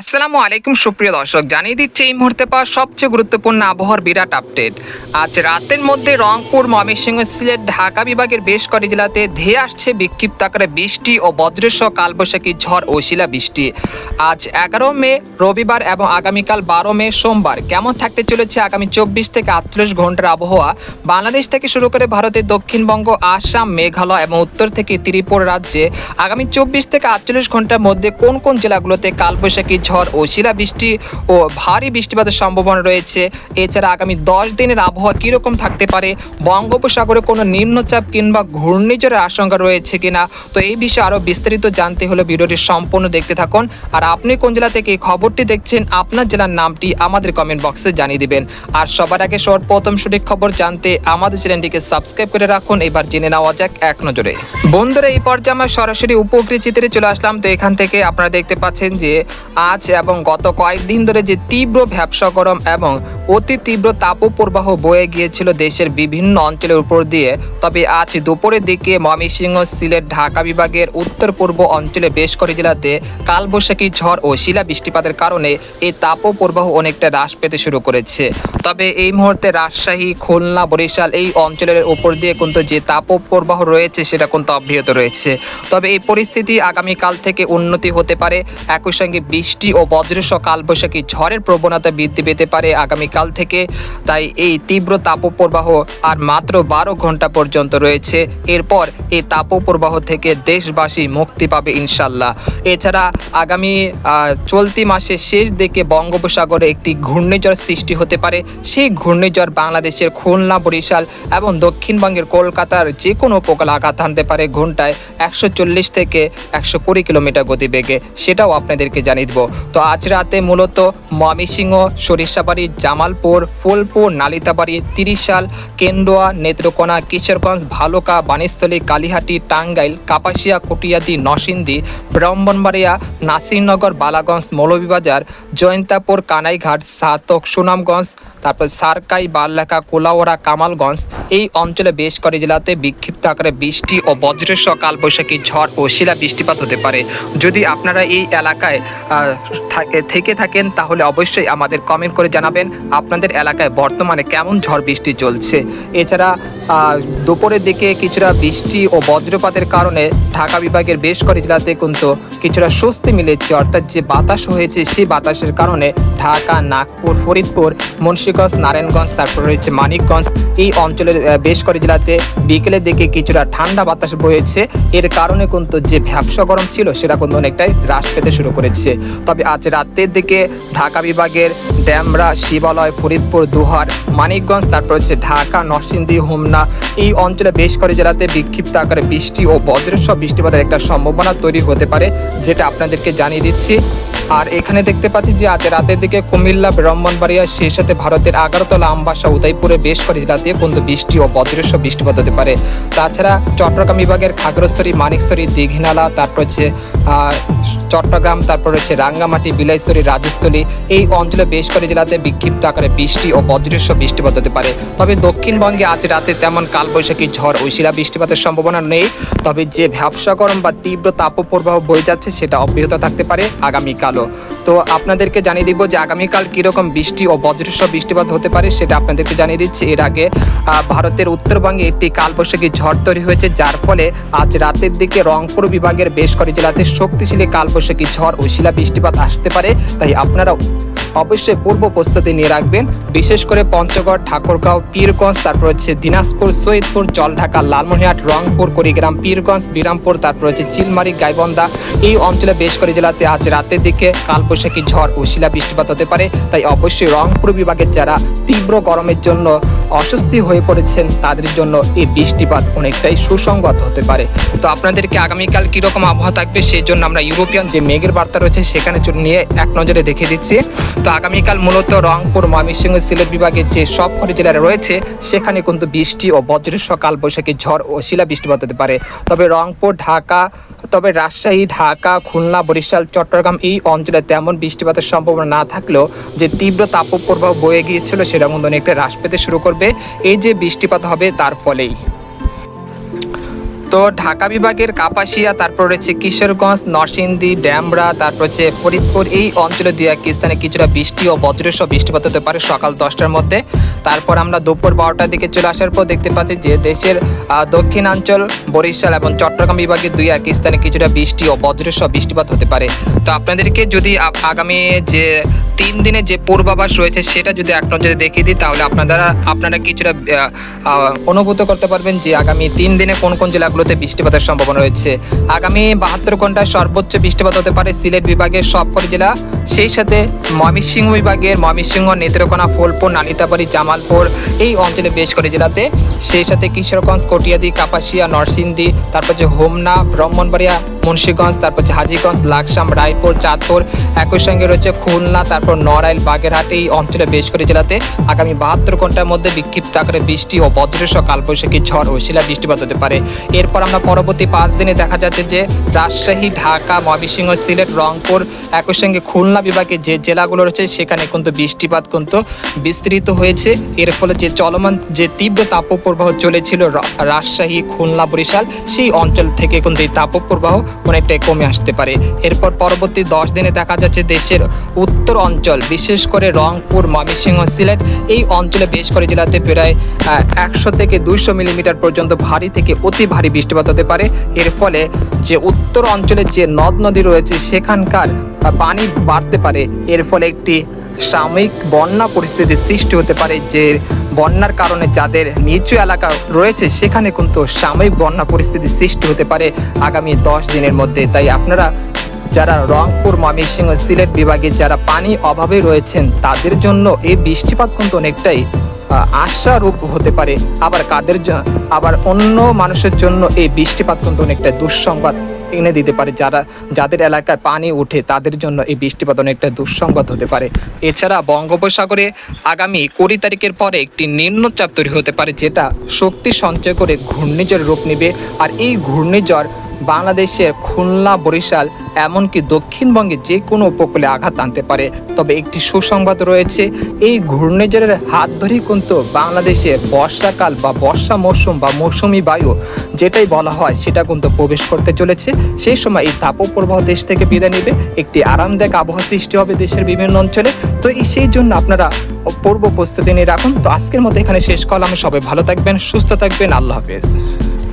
আসসালামু আলাইকুম, সুপ্রিয় দর্শক। জানিয়ে দিচ্ছে, এই মুহূর্তে পাওয়া সবচেয়ে গুরুত্বপূর্ণ আবহাওয়ার বিরাট আপডেট। আজ রাতের মধ্যে রংপুর, ময়মনসিংহ, সিলেট, ঢাকা বিভাগের বেশ কটি জেলাতে ধেয়ে আসছে বিক্ষিপ্ত আকারে বৃষ্টি ও বজ্রসহ কালবৈশাখী ঝড় ও শিলা বৃষ্টি আজ এগারো মে, রবিবার এবং আগামীকাল বারো মে, সোমবার। কেমন থাকতে চলেছে আগামী চব্বিশ থেকে আটচল্লিশ ঘণ্টার আবহাওয়া? বাংলাদেশ থেকে শুরু করে ভারতের দক্ষিণবঙ্গ, আসাম, মেঘালয় এবং উত্তর থেকে ত্রিপুরা রাজ্যে আগামী চব্বিশ থেকে আটচল্লিশ ঘণ্টার মধ্যে কোন কোন জেলাগুলোতে কালবৈশাখী ঝড় ও শিলাবৃষ্টি ও ভারী বৃষ্টিপাতের সম্ভাবনা রয়েছে। এছাড়া আগামী দশ দিনের আবহাওয়া কীরকম থাকতে পারে, বঙ্গোপসাগরে কোনো নিম্নচাপ কিংবা ঘূর্ণিঝড়ের আশঙ্কা রয়েছে কিনা, তো এই বিষয়ে আরও বিস্তারিত জানতে হলে ভিডিওটি সম্পূর্ণ দেখতে থাকুন। আর আপনি কোন জেলা থেকে এই খবরটি দেখছেন, আপনার জেলার নামটি আমাদের কমেন্ট বক্সে জানিয়ে দিবেন। আর সবার আগে সর প্রথম সঠিক খবর জানতে আমাদের চ্যানেলটিকে সাবস্ক্রাইব করে রাখুন। এবার জেনে নেওয়া যাক এক নজরে। বন্ধুরা, এই পর্যায়ে আমরা সরাসরি উপকৃত চিত্রে চলে আসলাম। তো এখান থেকে আপনারা দেখতে পাচ্ছেন যে আজ এবং গত কয়েকদিন ধরে যে তীব্র ভ্যাবসা গরম এবং অতি তীব্র তাপপ্রবাহ বয়ে গিয়েছিল দেশের বিভিন্ন অঞ্চলের উপর দিয়ে। তবে আজ দুপুরের দিকে ময়মনসিংহ, সিলেট, ঢাকা বিভাগের উত্তর পূর্ব অঞ্চলে বেশ কয়েক জেলাতে কালবৈশাখী ঝড় ও শিলা বৃষ্টিপাতের কারণে এই তাপপ্রবাহ অনেকটা হ্রাস পেতে শুরু করেছে। তবে এই মুহূর্তে রাজশাহী, খুলনা, বরিশাল এই অঞ্চলের উপর দিয়ে কিন্তু যে তাপপ্রবাহ রয়েছে সেটা কিন্তু অব্যাহত রয়েছে। তবে এই পরিস্থিতি আগামীকাল থেকে উন্নতি হতে পারে। একই সঙ্গে বৃষ্টি ও বজ্রসহ কালবৈশাখী ঝড়ের প্রবণতা বৃদ্ধি পেতে পারে আগামীকাল থেকে। তাই এই তীব্র তাপপ্রবাহ আর মাত্র বারো ঘণ্টা পর্যন্ত রয়েছে। এরপর এই তাপপ্রবাহ থেকে দেশবাসী মুক্তি পাবে ইনশাল্লাহ। এছাড়া আগামী চলতি মাসের শেষ দিকে বঙ্গোপসাগরে একটি ঘূর্ণিঝড় সৃষ্টি হতে পারে। সেই ঘূর্ণিঝড় বাংলাদেশের খুলনা, বরিশাল এবং দক্ষিণবঙ্গের কলকাতার যে কোনো উপকূলে আঘাত আনতে পারে ঘন্টায় একশো চল্লিশ থেকে একশো কুড়ি কিলোমিটার গতিবেগে। সেটাও আপনাদেরকে জানিয়ে দেবো। তো আজ রাতে মূলত ময়মনসিংহ, সরিষাবাড়ি জামালপুর ফুলপুর, নালিতাবাড়ি, তিরিশাল, কেন্দুয়া, নেত্রকোনা, কিশোরগঞ্জ, ভালুকা বানিস্থলী কালীহাটি, টাঙ্গাইল, কাপাসিয়া, কটিয়াদি, নরসিংদী, ব্রাহ্মণবাড়িয়া, নাসিরনগর, বালাগঞ্জ, মৌলভীবাজার, জয়ন্তাপুর, কানাইঘাট, সাতক, সুনামগঞ্জ, তারপর সারকাই বাল্লাকা কোলাওড়া কামালগঞ্জ। এই অঞ্চলে বেশ কয়েক জেলাতে বিক্ষিপ্ত আকারে বৃষ্টি ও বজ্রের সকাল বৈশাখী ঝড় ও শিলা বৃষ্টিপাত হতে পারে। যদি আপনারা এই এলাকায় থেকে থাকেন, তাহলে অবশ্যই আমাদের কমেন্ট করে জানাবেন। আপনাদের এলাকায় বর্তমানে কেমন ঝড় বৃষ্টি চলছে? এছাড়া দুপুরের দিকে কিছুটা বৃষ্টি ও বজ্রপাতের কারণে ঢাকা বিভাগের বেশ কয়েক জেলাতে কিন্তু কিছুটা স্বস্তি মিলেছে। অর্থাৎ যে বাতাস হয়েছে, সেই বাতাসের কারণে ঢাকা, নাগপুর, ফরিদপুর, মুন্সীগঞ্জ, নারায়ণগঞ্জ, তারপর রয়েছে মানিকগঞ্জ, এই অঞ্চলের বেশ কয়েক জেলাতে বিকেলের দিকে কিছুটা ঠান্ডা বাতাস বয়েছে। এর কারণে কিন্তু যে ভ্যাবসা গরম ছিল, সেটা কিন্তু অনেকটাই হ্রাস পেতে শুরু করেছে। তবে আজ রাতের দিকে ঢাকা বিভাগের ড্যামরা, শিবালয় ফরিদপুর, দুহার, মানিকগঞ্জ, তারপর হচ্ছে ঢাকা, নরসিংদী, হোমনা। এই অঞ্চলে বেশ কয়েক জেলাতে বিক্ষিপ্ত আকারে বৃষ্টি ও বজ্রসহ বৃষ্টিপাতের একটা সম্ভাবনা তৈরি হতে পারে, যেটা আপনাদেরকে জানিয়ে দিচ্ছি। আর এখানে দেখতে পাচ্ছি যে আজ রাতের দিকে কুমিল্লা, ব্রাহ্মণবাড়িয়া, সেই সাথে ভারতের আগারতলা, আমবাসা, উদয়পুরে বেশ কয়েক জেলাতে কিন্তু বৃষ্টি ও বজ্রসহ বৃষ্টিপাত হতে পারে। তাছাড়া চট্টগ্রাম বিভাগের খাগড়শ্বরী মানিকশ্বরী দীঘিনালা, তারপর হচ্ছে চট্টগ্রাম, তারপর হচ্ছে রাঙ্গামাটি বিলাইশ্বরী রাজস্থলী। এই অঞ্চলে বেশ কয়েক জেলাতে বিক্ষিপ্ত আকারে বৃষ্টি ও বজ্রসহ বৃষ্টিপাত হতে পারে। তবে দক্ষিণবঙ্গে আজ রাতে তেমন কালবৈশাখী ঝড় ও শিলা বৃষ্টিপাতের সম্ভাবনা নেই। তবে যে ভ্যাবসা গরম বা তীব্র তাপপ্রবাহ বয়ে যাচ্ছে, সেটা অব্যাহত থাকতে পারে আগামীকালও। তো আপনাদেরকে জানিয়ে দিব যে আগামীকাল কীরকম বৃষ্টি ও বজ্রসহ বৃষ্টিপাত হতে পারে, সেটা আপনাদেরকে জানিয়ে দিচ্ছি। এর আগে ভারতের উত্তরবঙ্গে একটি কালবৈশাখী ঝড় তৈরি হয়েছে, যার ফলে আজ রাতের দিকে রংপুর বিভাগের বেশ কয়েক জেলাতে শক্তিশালী কালবৈশাখী ঝড় ও শিলা বৃষ্টিপাত আসতে পারে, তাই আপনারা অবশ্যই পূর্ব প্রস্তুতি নিয়ে রাখবেন। বিশেষ করে পঞ্চগড়, ঠাকুরগাঁও, পীরগঞ্জ, তারপর হচ্ছে দিনাজপুর, সৈয়দপুর, জলঢাকা লালমনিরহাট রংপুর, কুড়িগ্রাম, পীরগঞ্জ, বিরামপুর, তারপর হচ্ছে চিলমারি, গাইবন্ধা এই অঞ্চলে বেশ করে জেলাতে আজ রাতের দিকে কালবৈশাখী ঝড় ও শিলা বৃষ্টিপাত হতে পারে। তাই অবশ্যই রংপুর বিভাগের যারা তীব্র গরমের জন্য অস্বস্তি হয়ে পড়েছেন, তাদের জন্য এই বৃষ্টিপাত অনেকটাই সুসংগত হতে পারে। তো আপনাদেরকে আগামীকাল কীরকম আবহাওয়া থাকবে সেই জন্য আমরা ইউরোপিয়ান যে মেঘের বার্তা রয়েছে সেখানে নিয়ে এক নজরে দেখে দিচ্ছি। তো আগামীকাল মূলত রংপুর, ময়মনসিংহ, সিলেট বিভাগের যে সব কটি জেলায় রয়েছে, সেখানে কিন্তু বৃষ্টি ও বজ্রের সকাল বৈশাখী ঝড় ও শিলা বৃষ্টিপাত হতে পারে। তবে রংপুর, ঢাকা, তবে রাজশাহী, ঢাকা, খুলনা, বরিশাল, চট্টগ্রাম এই অঞ্চলে তেমন বৃষ্টিপাতের সম্ভাবনা না থাকলেও যে তীব্র তাপপ্রবাহ বয়ে গিয়েছিল সেটা কিন্তু অনেকটা হ্রাস পেতে শুরু করবে। এই যে বৃষ্টিপাত হবে তার ফলেই। তো ঢাকা বিভাগের কাপাসিয়া, তারপর রয়েছে কিশোরগঞ্জ, নরসিংদী, ড্যামরা, তারপর হচ্ছে ফরিদপুর, এই অঞ্চলে দু এক স্থানে কিছুটা বৃষ্টি ও বজ্রসহ বৃষ্টিপাত হতে পারে সকাল দশটার মধ্যে। তারপর আমরা দুপুর বারোটার দিকে চলে আসার পর দেখতে পাচ্ছি যে দেশের দক্ষিণাঞ্চল, বরিশাল এবং চট্টগ্রাম বিভাগের দুই এক স্থানে কিছুটা বৃষ্টি ও বজ্রসহ বৃষ্টিপাত হতে পারে। তো আপনাদেরকে যদি আগামী যে তিন দিনে যে পূর্বাভাস রয়েছে সেটা যদি এক নজরে দেখিয়ে দিই, তাহলে আপনারা আপনারা কিছুটা অনুভূত করতে পারবেন যে আগামী তিন দিনে কোন কোন জেলাগুলোতে বৃষ্টিপাতের সম্ভাবনা রয়েছে। আগামী বাহাত্তর ঘন্টায় সর্বোচ্চ বৃষ্টিপাত হতে পারে সিলেট বিভাগের সবকটি জেলা। সেই সাথে ময়মনসিংহ বিভাগের ময়মনসিংহ নেত্রকোনা, ফুলপুর, নালিতাবাড়ি, জামালপুর এই অঞ্চলে বেশ করে জেলাতে। সেই সাথে কিশোরগঞ্জ, কটিয়াদি, কাপাসিয়া, নরসিংদী, তারপর যে হোমনা, ব্রাহ্মণবাড়িয়া, মুন্সীগঞ্জ, তারপর যে হাজিগঞ্জ, লাকসাম, রায়পুর, চাঁদপুর, একই সঙ্গে রয়েছে খুলনা, তারপর নড়াইল, বাগেরহাট এই অঞ্চলে বেশ করে জেলাতে। আগামী বাহাত্তর ঘণ্টার মধ্যে বিক্ষিপ্ত আকারে বৃষ্টি ও বজ্রসহ কালবৈশাখী ঝড় ও শিলা বৃষ্টিপাত হতে পারে। এরপর আমরা পরবর্তী পাঁচ দিনে দেখা যাচ্ছে যে রাজশাহী, ঢাকা, ময়মনসিংহ, সিলেট, রংপুর, একই সঙ্গে খুলনা বিভাগে যে জেলাগুলো রয়েছে, সেখানে কিন্তু বৃষ্টিপাত কিন্তু বিস্তৃত হয়েছে। এর ফলে যে চলমান যে তীব্র তাপপ্রবাহ চলেছিল রাজশাহী, খুলনা, বরিশাল, সেই অঞ্চল থেকে কিন্তু এই তাপপ্রবাহ অনেকটাই কমে আসতে পারে। এরপর পরবর্তী দশ দিনে দেখা যাচ্ছে দেশের উত্তর অঞ্চল, বিশেষ করে রংপুর, ময়মনসিংহ, সিলেট, এই অঞ্চলে বেশ করে জেলাতে প্রায় একশো থেকে দুইশো মিলিমিটার পর্যন্ত ভারী থেকে অতি ভারী বৃষ্টিপাত হতে পারে। এর ফলে যে উত্তর অঞ্চলে যে নদ নদী রয়েছে, সেখানকার পানি বাড়তে পারে। এর ফলে একটি সাময়িক বন্যা পরিস্থিতির সৃষ্টি হতে পারে, যে বন্যার কারণে যাদের নিচু এলাকা রয়েছে, সেখানে কিন্তু সাময়িক বন্যা পরিস্থিতির সৃষ্টি হতে পারে আগামী দশ দিনের মধ্যে। তাই আপনারা যারা রংপুর, ময়মনসিংহ সিলেট বিভাগে যারা পানি অভাবে রয়েছেন, তাদের জন্য এই বৃষ্টিপাত কিন্তু অনেকটাই আশারূপ হতে পারে। আবার কাদের আবার অন্য মানুষের জন্য এই বৃষ্টিপাত কিন্তু অনেকটা দুঃসংবাদ। এনে দিতে পারে। যারা, যাদের এলাকায় পানি উঠে তাদের জন্য এই বৃষ্টিপাত অনেকটা দুঃসংবাদ হতে পারে। এছাড়া বঙ্গোপসাগরে আগামী কুড়ি তারিখের পরে একটি নিম্নচাপ তৈরি হতে পারে, যেটা শক্তি সঞ্চয় করে ঘূর্ণিঝড় রূপ নেবে। আর এই ঘূর্ণিঝড় বাংলাদেশের খুলনা, বরিশাল, এমনকি দক্ষিণবঙ্গে যে কোনো উপকূলে আঘাত আনতে পারে। তবে একটি সুসংবাদ রয়েছে, এই ঘূর্ণিঝড়ের হাত ধরেই কিন্তু বাংলাদেশে বর্ষাকাল বা বর্ষা মৌসুম বা মৌসুমি বায়ু যেটাই বলা হয় সেটা কিন্তু প্রবেশ করতে চলেছে। সেই সময় এই তাপপ্রবাহ দেশ থেকে বিদায় নেবে। একটি আরামদায়ক আবহাওয়া সৃষ্টি হবে দেশের বিভিন্ন অঞ্চলে। তো এই সেই জন্য আপনারা পূর্ব প্রস্তুতি নিয়ে রাখুন। তো আজকের মতো এখানে শেষ করলাম। সবাই ভালো থাকবেন, সুস্থ থাকবেন। আল্লাহ হাফেজ।